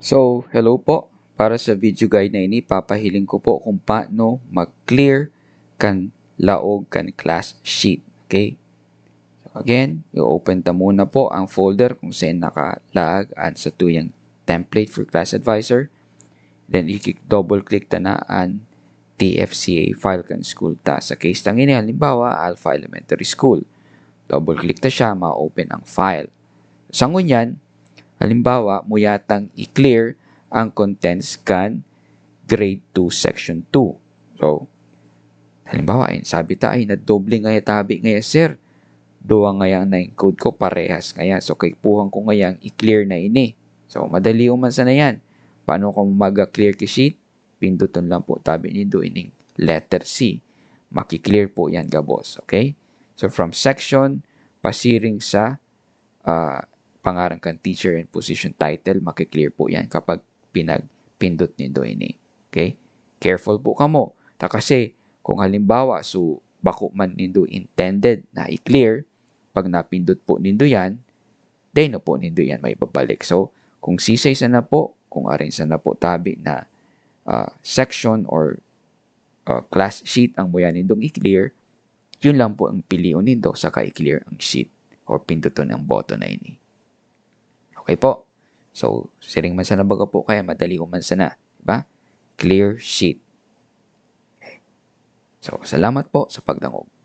So, hello po. Para sa video guide na ini, papahiling ko po kung paano mag-clear kan laog kan class sheet. Okay? So, again, i-open ta muna po ang folder kung saan nakalag at sa tuyang template for class advisor. Then, i-double click ta na ang TFCA file kan school ta. Sa case tang ini, halimbawa, Alpha Elementary School. Double click ta siya, ma-open ang file. Sa ngunyan, halimbawa, mo yatang i-clear ang contents kan grade 2 section 2. So, halimbawa, ayun, sabi ta, ay, nadoble nga tabi ngaya, sir. Duwa ngayang na yung code ko parehas ngaya. So, kay puhang ko ngayang i-clear na ini. So, madali uman sa na yan. Paano ko mag-clear ki sheet? Pinduton lang po tabi ni do ining letter C. Maki-clear po yan, gabos. Okay? So, from section, pasiring sa uh, pangarang kan teacher and position title, maki-clear po yan kapag pinagpindot ni do ini. Okay? Careful po kamo. Ta kasi kung halimbawa so bako man nindo intended na i-clear, pag napindot po nindo yan, then no po nindo yan may babalik. So, kung sisay sa na po, kung arin sa na po tabi na uh, section or uh, class sheet ang muya nindong i-clear, yun lang po ang piliun nindo sa i-clear ang sheet or pinduton ang button na ini. Okay po. So, siring man sana baga po kaya madali man sana. Diba? Clear sheet. Okay. So, salamat po sa pagdangog.